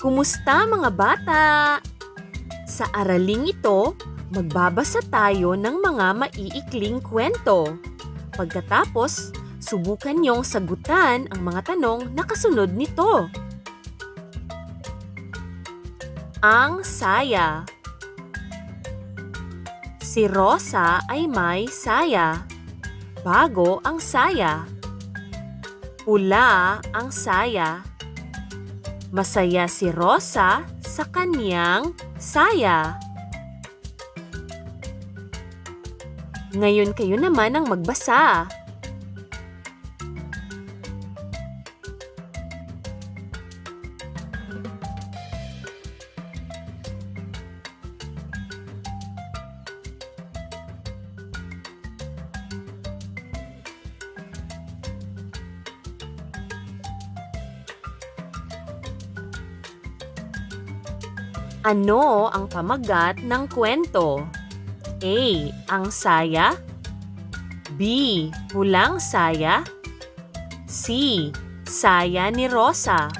Kumusta mga bata? Sa araling ito, magbabasa tayo ng mga maiikling kwento. Pagkatapos, subukan niyong sagutan ang mga tanong na kasunod nito. Ang saya Si Rosa ay may saya. Bago ang saya. Pula ang saya. Masaya si Rosa sa kanyang saya. Ngayon kayo naman ang magbasa. Ano ang pamagat ng kwento? A. Ang saya B. Pulang saya C. Saya ni Rosa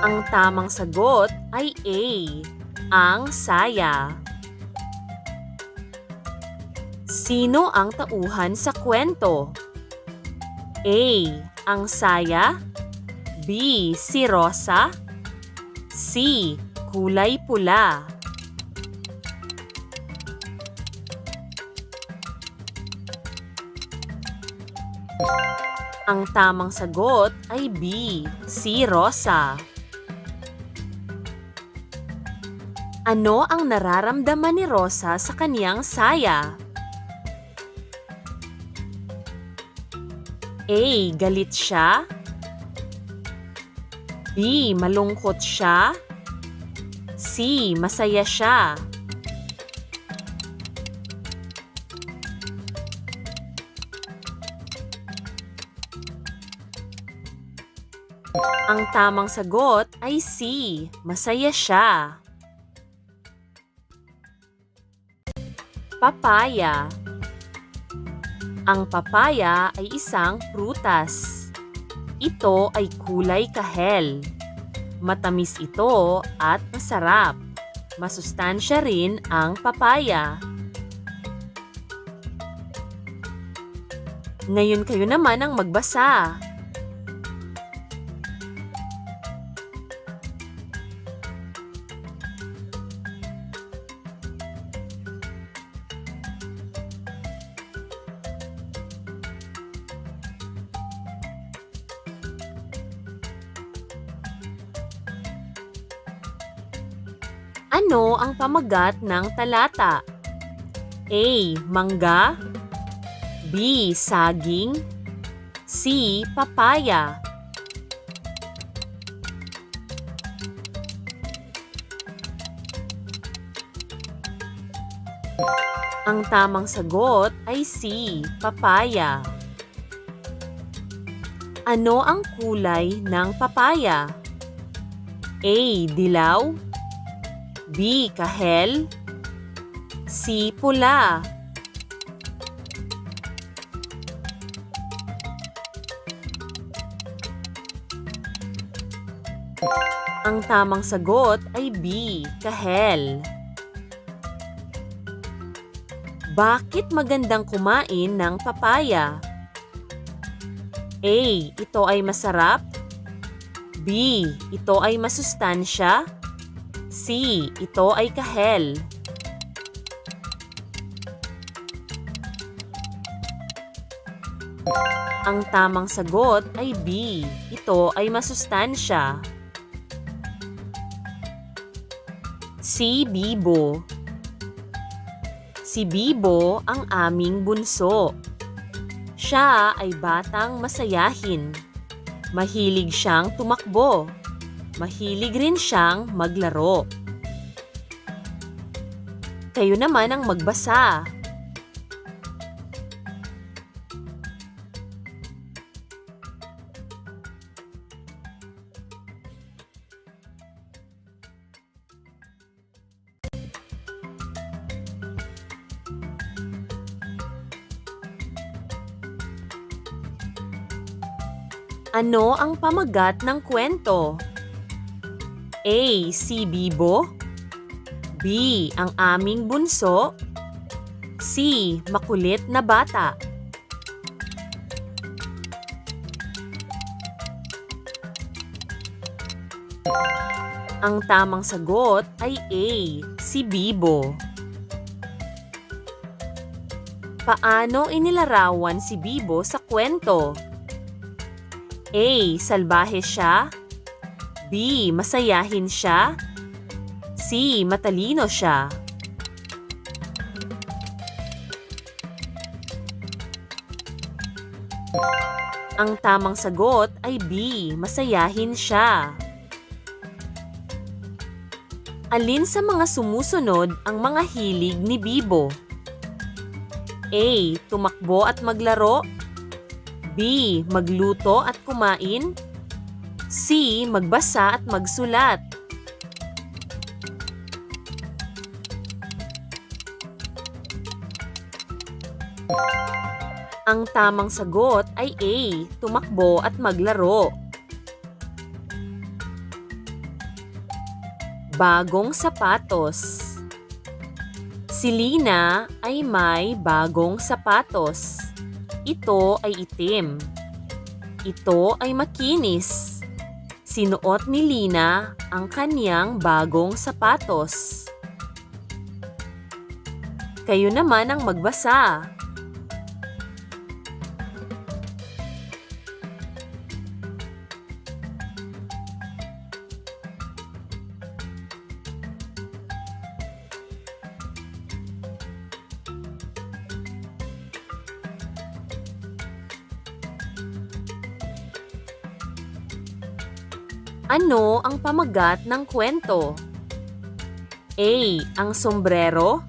Ang tamang sagot ay A. Ang saya. Sino ang tauhan sa kwento? A. Ang saya B. Si Rosa C. Kulay pula Ang tamang sagot ay B. Si Rosa Ano ang nararamdaman ni Rosa sa kaniyang saya? A. Galit siya. B. Malungkot siya. C. Masaya siya. Ang tamang sagot ay C. Masaya siya. Papaya Ang papaya ay isang prutas. Ito ay kulay kahel. Matamis ito at masarap. Masustansya rin ang papaya. Ngayon kayo naman ang magbasa. Pamagat ng talata? A. Mangga B. Saging C. Papaya Ang tamang sagot ay C. Papaya Ano ang kulay ng papaya? A. Dilaw B. Kahel C. Pula Ang tamang sagot ay B. Kahel Bakit magandang kumain ng papaya? A. Ito ay masarap B. Ito ay masustansya C. Ito ay kahel. Ang tamang sagot ay B. Ito ay masustansya. Si Bibo Si Bibo ang aming bunso. Siya ay batang masayahin. Mahilig siyang tumakbo. Mahilig rin siyang maglaro. Kayo naman ang magbasa. Ano ang pamagat ng kwento? A. Si Bibo B. Ang aming bunso C. Makulit na bata Ang tamang sagot ay A. Si Bibo Paano inilarawan si Bibo sa kwento? A. Salbahe siya B. Masayahin siya C. Matalino siya Ang tamang sagot ay B. Masayahin siya. Alin sa mga sumusunod ang mga hilig ni Bibo? A. Tumakbo at maglaro B. Magluto at kumain C. Magbasa at magsulat Ang tamang sagot ay A. Tumakbo at maglaro. Bagong sapatos. Si Lina ay may bagong sapatos. Ito ay itim. Ito ay makinis. Sinuot ni Lina ang kanyang bagong sapatos. Kayo naman ang magbasa. Ano ang pamagat ng kwento? A. Ang sombrero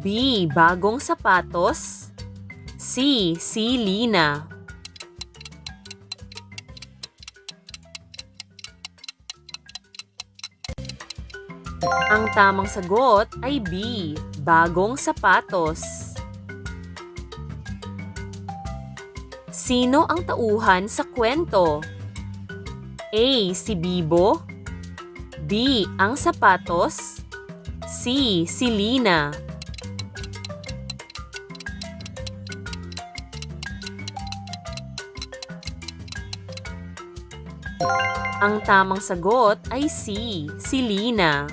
B. Bagong sapatos C. Si Lina Ang tamang sagot ay B. Bagong sapatos Sino ang tauhan sa kwento? A. Si Bibo B. Ang sapatos C. Si Lina Ang tamang sagot ay C. Si Lina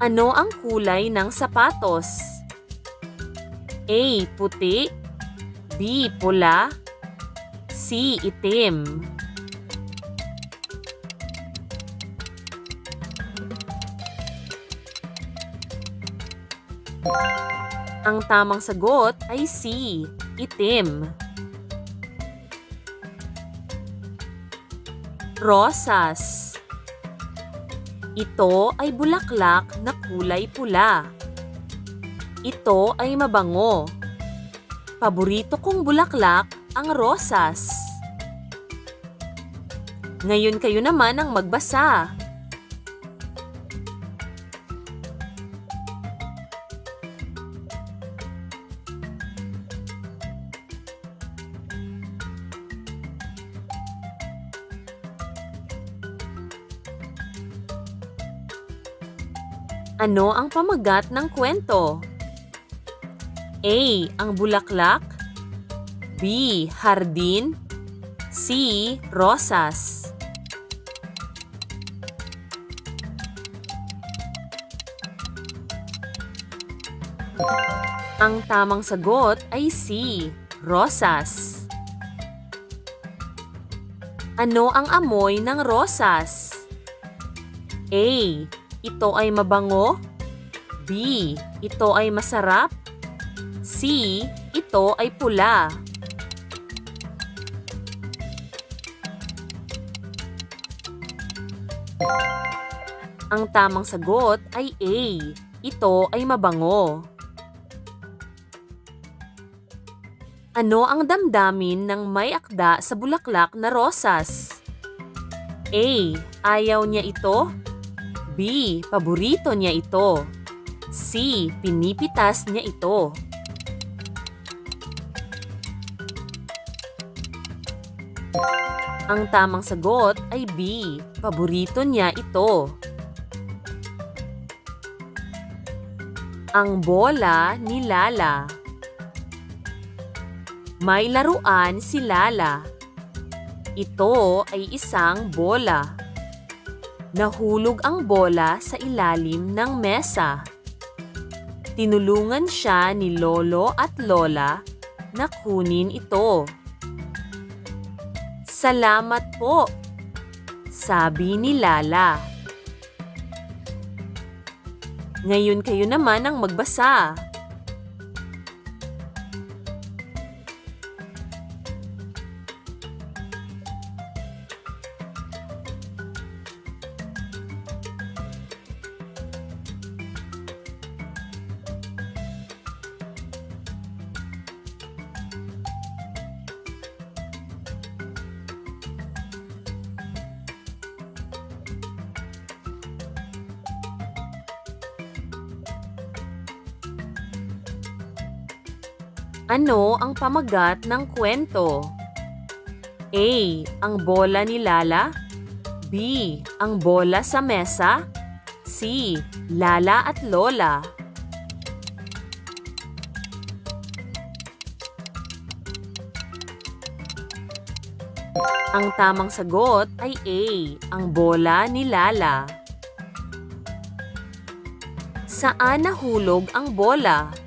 Ano ang kulay ng sapatos? A. Puti B. Pula C. Itim Ang tamang sagot ay C. Itim. Rosas. Ito ay bulaklak na kulay pula. Ito ay mabango. Paborito kong bulaklak ang rosas. Ngayon kayo naman ang magbasa. Ano ang pamagat ng kwento? A. Ang bulaklak B. Hardin C. Rosas Ang tamang sagot ay C. Rosas Ano ang amoy ng rosas? A. Ito ay mabango B. Ito ay masarap C. Ito ay pula Ang tamang sagot ay A. Ito ay mabango. Ano ang damdamin ng may akda sa bulaklak na rosas? A. Ayaw niya ito. B. Paborito niya ito. C. Pinipitas niya ito. Ang tamang sagot ay B. Paborito niya ito. Ang bola ni Lala. May laruan si Lala. Ito ay isang bola. Nahulog ang bola sa ilalim ng mesa. Tinulungan siya ni Lolo at Lola na kunin ito. Salamat po, sabi ni Lala. Ngayon kayo naman ang magbasa. Ano ang pamagat ng kwento? A. Ang bola ni Lala B. Ang bola sa mesa C. Lala at Lola Ang tamang sagot ay A. Ang bola ni Lala Saan nahulog ang bola?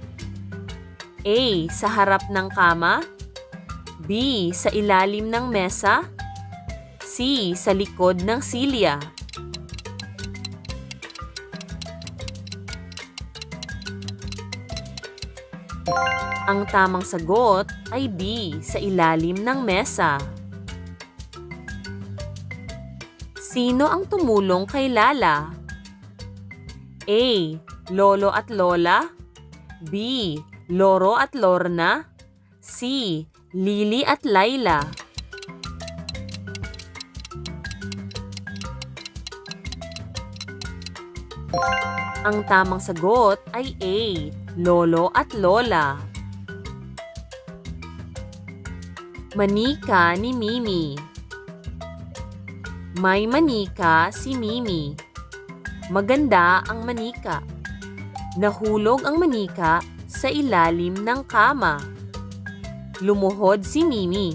A. Sa harap ng kama B. Sa ilalim ng mesa C. Sa likod ng silya Ang tamang sagot ay B. Sa ilalim ng mesa. Sino ang tumulong kay Lala? A. Lolo at Lola B. Loro at Lorna C. Lily at Laila Ang tamang sagot ay A. Lolo at Lola Manika ni Mimi May manika si Mimi. Maganda ang manika. Nahulog ang manika sa ilalim ng kama. Lumuhod si Mimi.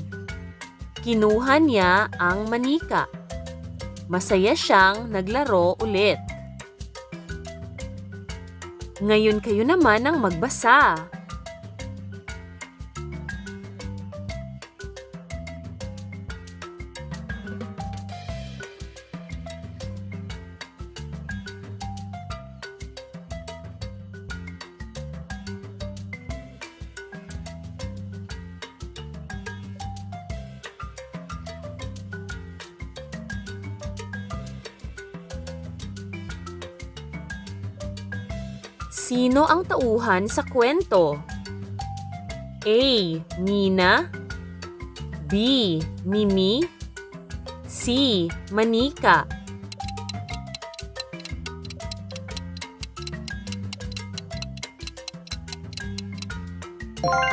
Kinuha niya ang manika. Masaya siyang naglaro ulit. Ngayon kayo naman ang magbasa. Sino ang tauhan sa kwento? A. Nina B. Mimi C. Manika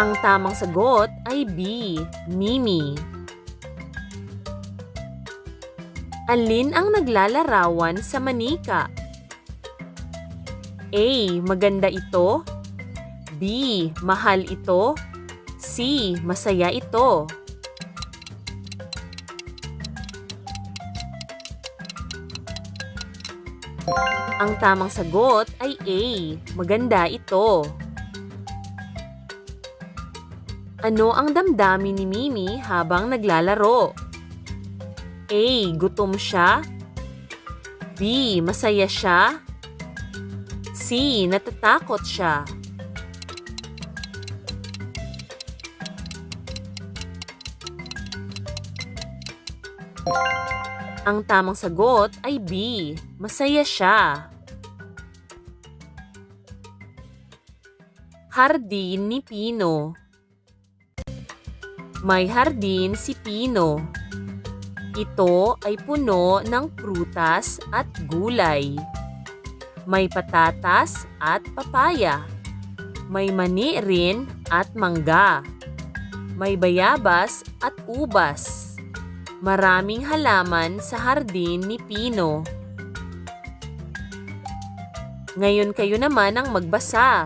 Ang tamang sagot ay B. Mimi Alin ang naglalarawan sa manika? A. Maganda ito. B. Mahal ito. C. Masaya ito. Ang tamang sagot ay A. Maganda ito. Ano ang damdamin ni Mimi habang naglalaro? A. Gutom siya. B. Masaya siya. C. Natatakot siya. Ang tamang sagot ay B. Masaya siya. Hardin ni Pino May hardin si Pino. Ito ay puno ng prutas at gulay. May patatas at papaya. May mani rin at mangga. May bayabas at ubas. Maraming halaman sa hardin ni Pino. Ngayon kayo naman ang magbasa.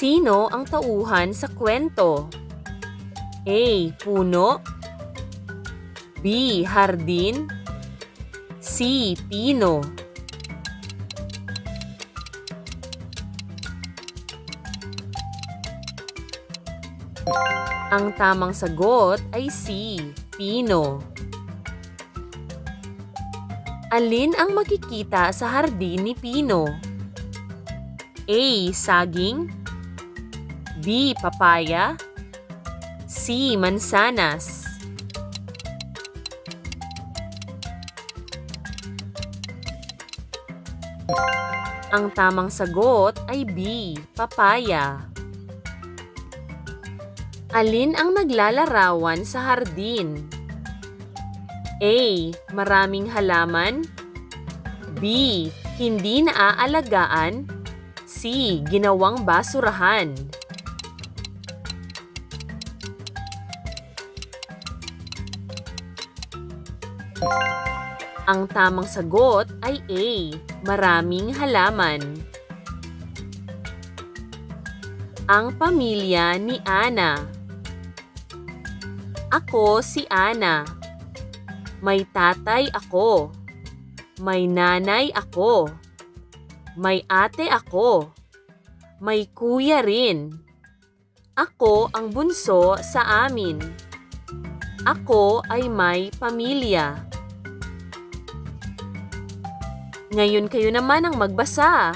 Sino ang tauhan sa kwento? A. Puno B. Hardin C. Pino Ang tamang sagot ay C. Pino. Alin ang makikita sa hardin ni Pino? A. Saging B. Papaya C. Mansanas Ang tamang sagot ay B. Papaya. Alin ang naglalarawan sa hardin? A. Maraming halaman B. Hindi naaalagaan C. Ginawang basurahan Ang tamang sagot ay A. Maraming halaman. Ang pamilya ni Ana. Ako si Ana. May tatay ako. May nanay ako. May ate ako. May kuya rin. Ako ang bunso sa amin. Ako ay may pamilya. Ngayon kayo naman ang magbasa.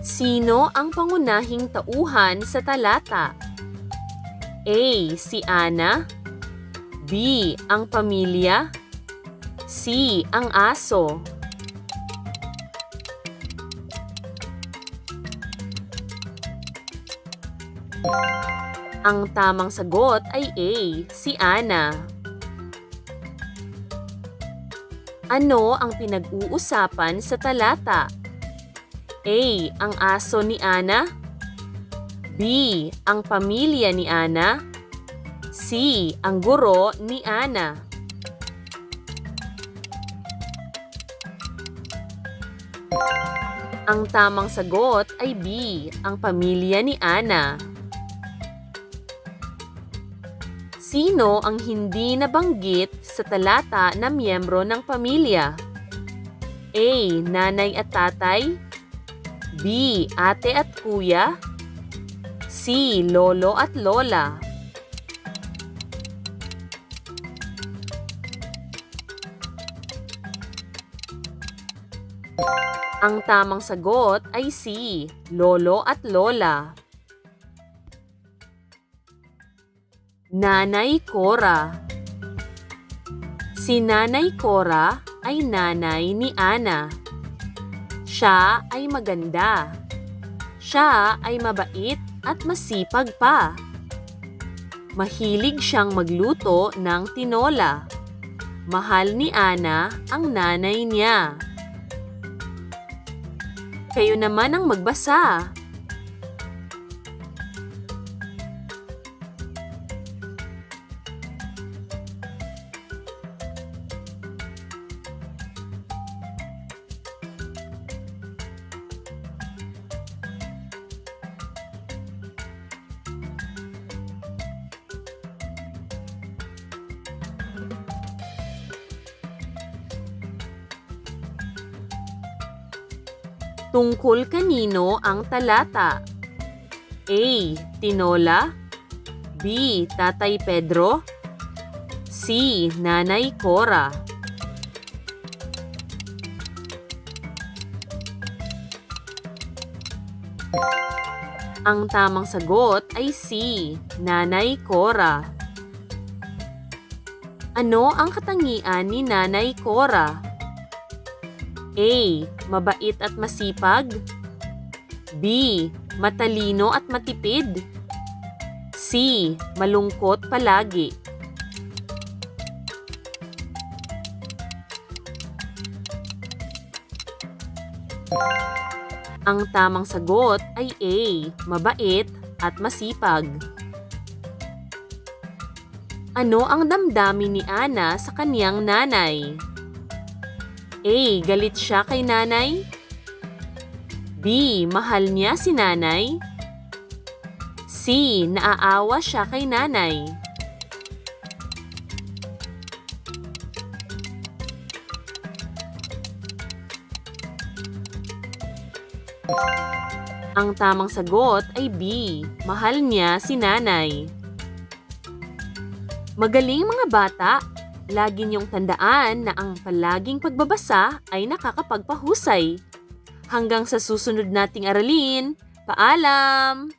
Sino ang pangunahing tauhan sa talata? A. Si Ana B. Ang pamilya C. Ang aso Ang tamang sagot ay A. Si Ana Ano ang pinag-uusapan sa talata? A. Ang aso ni Ana B. Ang pamilya ni Ana C. Ang guro ni Ana Ang tamang sagot ay B. Ang pamilya ni Ana Sino ang hindi nabanggit sa talata na miyembro ng pamilya? A. Nanay at tatay B. Ate at kuya C. Lolo at lola Ang tamang sagot ay C. Lolo at lola Nanay Cora Si Nanay Cora ay nanay ni Ana. Siya ay maganda. Siya ay mabait at masipag pa. Mahilig siyang magluto ng tinola. Mahal ni Ana ang nanay niya. Kayo naman ang magbasa. Tungkol kanino ang talata? A. Tinola B. Tatay Pedro C. Nanay Cora Ang tamang sagot ay C. Nanay Cora. Ano ang katangian ni Nanay Cora? A. Mabait at masipag. B. Matalino at matipid. C. Malungkot palagi. Ang tamang sagot ay A. Mabait at masipag. Ano ang damdamin ni Ana sa kaniyang nanay? A. Galit siya kay nanay. B. Mahal niya si nanay. C. Naaawa siya kay nanay. Ang tamang sagot ay B. Mahal niya si nanay. Magaling mga bata! Lagi niyong tandaan na ang palaging pagbabasa ay nakakapagpahusay. Hanggang sa susunod nating aralin, paalam!